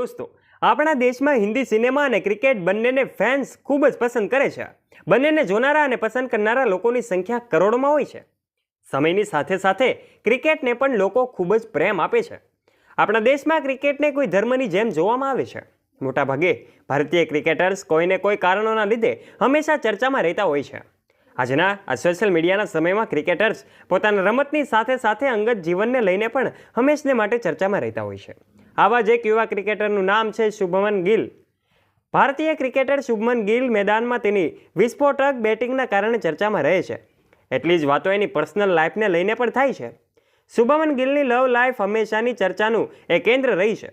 દોસ્તો, આપણા દેશમાં હિન્દી સિનેમા અને ક્રિકેટ બંનેને ફેન્સ ખૂબ જ પસંદ કરે છે. બંનેને જોનારા અને પસંદ કરનારા લોકોની સંખ્યા કરોડોમાં હોય છે. સમયની સાથે સાથે ક્રિકેટને પણ લોકો ખૂબ જ પ્રેમ આપે છે. આપણા દેશમાં ક્રિકેટને કોઈ ધર્મની જેમ જોવામાં આવે છે. મોટાભાગે ભારતીય ક્રિકેટર્સ કોઈને કોઈ કારણોના લીધે હંમેશા ચર્ચામાં રહેતા હોય છે. આજના આ સોશિયલ મીડિયાના સમયમાં ક્રિકેટર્સ પોતાના રમતની સાથે સાથે અંગત જીવનને લઈને પણ હંમેશને માટે ચર્ચામાં રહેતા હોય છે. આવા જ એક યુવા ક્રિકેટરનું નામ છે શુભમન ગિલ. ભારતીય ક્રિકેટર શુભમન ગિલ મેદાનમાં તેની વિસ્ફોટક બેટિંગના કારણે ચર્ચામાં રહે છે. એટલી જ વાતો એની પર્સનલ લાઈફને લઈને પણ થાય છે. શુભમન ગિલની લવ લાઈફ હંમેશાની ચર્ચાનું એ કેન્દ્ર રહી છે.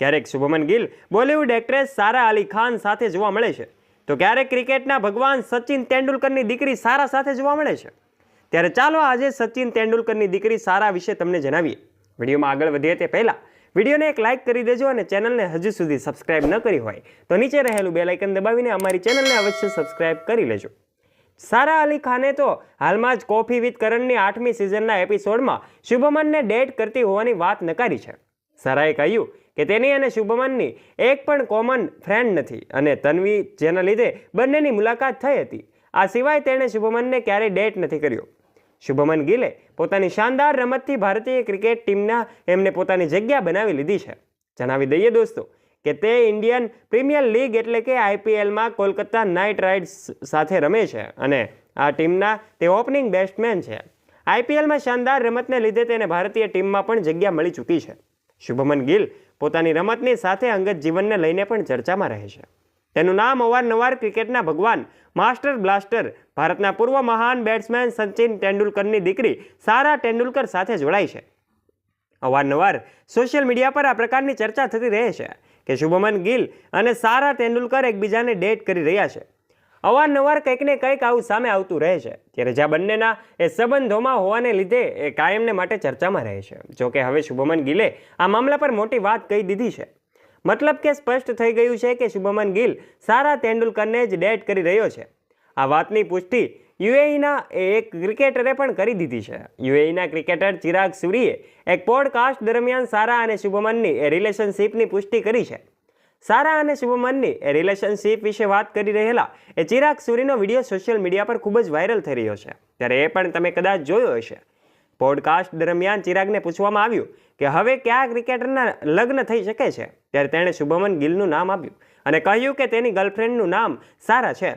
ક્યારેક શુભમન ગિલ બોલિવૂડ એક્ટ્રેસ સારા અલી ખાન સાથે જોવા મળે છે. તો ક્યારેક ક્રિકેટના ભગવાન સચિન તેંડુલકરની દીકરી સારા સાથે જોવા મળે છે. ત્યારે ચાલો આજે સચિન તેંડુલકરની દીકરી સારા વિશે તમને જણાવીએ. વિડીયોમાં આગળ વધીએ તે પહેલાં વિડીયોને એક લાઇક કરી દેજો અને ચેનલને હજુ સુધી સબસ્ક્રાઇબ ન કરી હોય તો નીચે રહેલું બે લાઇકન દબાવીને અમારી ચેનલને અવશ્ય સબસ્ક્રાઇબ કરી લેજો. સારા અલી ખાને તો હાલમાં જ કોફી વિથ કરણની આઠમી સિઝનના એપિસોડમાં શુભમનને ડેટ કરતી હોવાની વાત નકારી છે. સારાએ કહ્યું કે તેની અને શુભમનની એક પણ કોમન ફ્રેન્ડ નથી અને તન્વી જેના લીધે બંનેની મુલાકાત થઈ હતી. આ સિવાય તેણે શુભમનને ક્યારેય ડેટ નથી કર્યો. શુભમન ગિલે પોતાની શાનદાર રમતથી ભારતીય ક્રિકેટ ટીમના એમને પોતાની જગ્યા બનાવી લીધી છે. જણાવી દઈએ દોસ્તો કે તે ઇન્ડિયન પ્રીમિયર લીગ એટલે કે આઈપીએલમાં કોલકાતા નાઇટ રાઇડર્સ સાથે રમે છે અને આ ટીમના તે ઓપનિંગ બેટ્સમેન છે. આઈપીએલમાં શાનદાર રમતને લીધે તેને ભારતીય ટીમમાં પણ જગ્યા મળી ચૂકી છે. શુભમન ગિલ પોતાની રમતની સાથે અંગત જીવનને લઈને પણ ચર્ચામાં રહે છે. તેનું નામ અવારનવાર ક્રિકેટના ભગવાન, માસ્ટર બ્લાસ્ટર. ભારતના પૂર્વ મહાન બેટ્સમેન સચિન તેંડુલકરની દીકરી સારા તેંડુલકર સાથે જોડાય છે. અવારનવાર સોશિયલ મીડિયા પર આ પ્રકારની ચર્ચા થતી રહે છે કે શુભમન ગિલ અને સારા તેંડુલકર એકબીજાને ડેટ કરી રહ્યા છે. અવારનવાર કંઈક ને કંઈક આવું સામે આવતું રહે છે ત્યારે જ્યાં બંનેના એ સંબંધોમાં હોવાને લીધે એ કાયમને માટે ચર્ચામાં રહે છે. જોકે હવે શુભમન ગિલે આ મામલા પર મોટી વાત કહી દીધી છે. મતલબ કે સ્પષ્ટ થઈ ગયું છે કે શુભમન ગિલ સારા તેંડુલકરને જ ડેટ કરી રહ્યો છે. આ વાતની પુષ્ટિ યુએઈના એક ક્રિકેટરે પણ કરી દીધી છે. યુએઈના ક્રિકેટર ચિરાગ સુરીએ એક પોડકાસ્ટ દરમિયાન સારા અને શુભમનની એ રિલેશનશિપની પુષ્ટિ કરી છે. સારા અને શુભમનની એ રિલેશનશિપ વિશે વાત કરી રહેલા એ ચિરાગ સુરીનો વીડિયો સોશિયલ મીડિયા પર ખૂબ જ વાયરલ થઈ રહ્યો છે. ત્યારે એ પણ તમે કદાચ જોયો હશે. પોડકાસ્ટ દરમિયાન ચિરાગને પૂછવામાં આવ્યું કે હવે કયા ક્રિકેટરના લગ્ન થઈ શકે છે? ત્યારે તેણે શુભમન ગિલનું નામ આપ્યું અને કહ્યું કે તેની ગર્લફ્રેન્ડનું નામ સારા છે.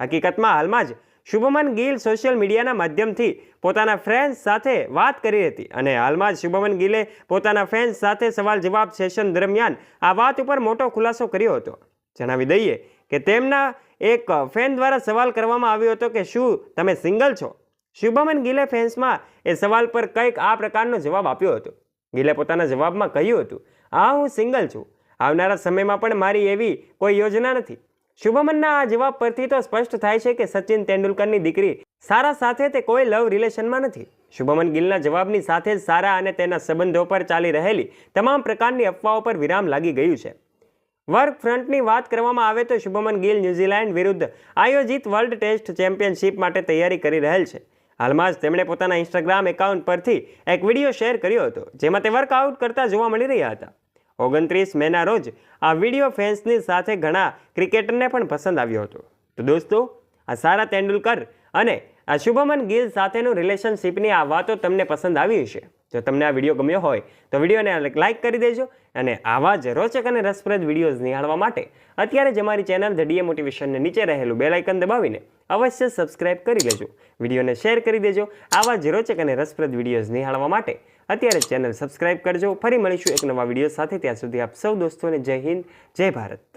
હકીકતમાં હાલમાં જ શુભમન ગિલ સોશિયલ મીડિયાના માધ્યમથી પોતાના ફ્રેન્ડ્સ સાથે વાત કરી હતી અને હાલમાં જ શુભમન ગિલે પોતાના ફેન્સ સાથે સવાલ જવાબ સેશન દરમિયાન આ વાત ઉપર મોટો ખુલાસો કર્યો હતો. જણાવી દઈએ કે તેમના એક ફેન દ્વારા સવાલ કરવામાં આવ્યો હતો કે શું તમે સિંગલ છો? શુભમન ગિલે ફેન્સમાં એ સવાલ પર કંઈક આ પ્રકારનો જવાબ આપ્યો હતો. ગિલે પોતાના જવાબમાં કહ્યું હતું, હા, હું સિંગલ છું. આવનારા સમયમાં પણ મારી એવી કોઈ યોજના નથી. શુભમનના આ જવાબ પરથી તો સ્પષ્ટ થાય છે કે સચિન તેંડુલકરની દીકરી સારા સાથે તે કોઈ લવ રિલેશનમાં નથી. શુભમન ગિલના જવાબની સાથે જ સારા અને તેના સંબંધો પર ચાલી રહેલી તમામ પ્રકારની અફવાઓ પર વિરામ લાગી ગયું છે. વર્ક ફ્રન્ટની વાત કરવામાં આવે તો શુભમન ગિલ ન્યૂઝીલેન્ડ વિરુદ્ધ આયોજિત વર્લ્ડ ટેસ્ટ ચેમ્પિયનશિપ માટે તૈયારી કરી રહેલ છે. હાલમાં જ તેમણે પોતાના ઇન્સ્ટાગ્રામ એકાઉન્ટ પરથી એક વીડિયો શેર કર્યો હતો, જેમાં તે વર્કઆઉટ કરતા જોવા મળી રહ્યા હતા. ઓગણત્રીસ મેના રોજ આ વીડિયો ફેન્સની સાથે ઘણા ક્રિકેટરને પણ પસંદ આવ્યો હતો. તો દોસ્તો, આ સારા તેંડુલકર અને આ શુભમન ગિલ સાથેનું રિલેશનશિપની આ વાતો તમને પસંદ આવી હશે. જો તમને આ વીડિયો ગમ્યો હોય તો વિડીયોને લાઇક કરી દેજો અને આવા જ રોચક અને રસપ્રદ વિડીયોઝ નિહાળવા માટે અત્યારે જ અમારી ચેનલ ધ ડીએ મોટિવેશનને નીચે રહેલું બેલાઇકન દબાવીને અવશ્ય સબસ્ક્રાઇબ કરી લેજો વિડીયોને શેર કરી દેજો આવા જ રોચક અને રસપ્રદ વિડીયોઝ નિહાળવા માટે. અત્યારે ચેનલ સબસ્ક્રાઇબ કરજો. ફરી મળીશું એક નવા વીડિયો સાથે. ત્યાં સુધી આપ સૌ દોસ્તોને જય હિન્દ, જય ભારત.